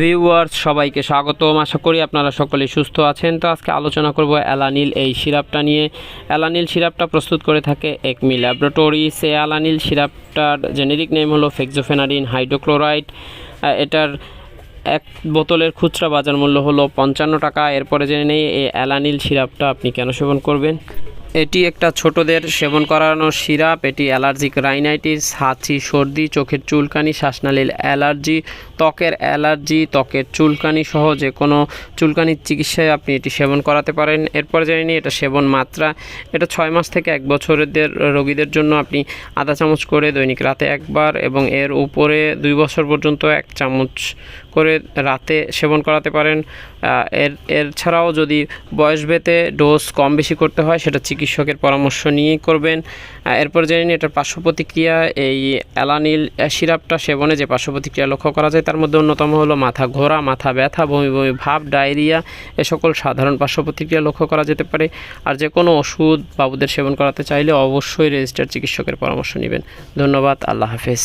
Viewers সবাইকে স্বাগতম। আশা করি আপনারা সকলেই সুস্থ আছেন। তো আজকে আলোচনা করব অ্যালানিল এই সিরাপটা নিয়ে। অ্যালানিল সিরাপটা প্রস্তুত করে থাকে একমি ল্যাবরেটরিজ। এই অ্যালানিল সিরাপটার জেনেরিক নেম হলো ফেক্সোফেনাডিন হাইড্রোক্লোরাইড। এটার এক বোতলের খুচরা বাজার মূল্য হলো পঞ্চান্ন টাকা। এরপরে জেনে নেই, এই অ্যালানিল সিরাপটা আপনি কেন সেবন করবেন? এটি একটা ছোটদের সেবন করানোর সিরাপ। এটি অ্যালার্জিক রাইনাইটিস, হাঁচি, সর্দি, চোখের চুলকানি, শ্বাসনালীর অ্যালার্জি, ত্বকের অ্যালার্জি, ত্বকের চুলকানি সহ যে কোনো চুলকানির চিকিৎসায় আপনি এটি সেবন করাতে পারেন। এরপর জেনে এটা সেবন মাত্রা। এটা ছয় মাস থেকে এক বছরের রোগীদের জন্য আপনি আধা চামচ করে দৈনিক রাতে একবার এবং এর উপরে দুই বছর পর্যন্ত এক চামচ করে রাতে সেবন করাতে পারেন। এর এর ছাড়াও যদি বয়স ভেদে ডোজ কম বেশি করতে হয়, সেটা চিকিৎসকের পরামর্শ নিয়েই করবেন। এরপর জেনে নিন এটার পার্শ্ব প্রতিক্রিয়া। এই অ্যালানিল সিরাপটা সেবনে যে পার্শ্ব প্রতিক্রিয়া লক্ষ্য করা যায়, তার মধ্যে অন্যতম হলো মাথা ঘোরা, মাথা ব্যথা, বমি বমি, ভাব, ডায়রিয়া, এ সকল সাধারণ পার্শ্ব প্রতিক্রিয়া লক্ষ্য করা যেতে পারে। আর যে কোনো ওষুধ বাবুদের সেবন করাতে চাইলে অবশ্যই রেজিস্টার চিকিৎসকের পরামর্শ নেবেন। ধন্যবাদ, আল্লাহ হাফেজ।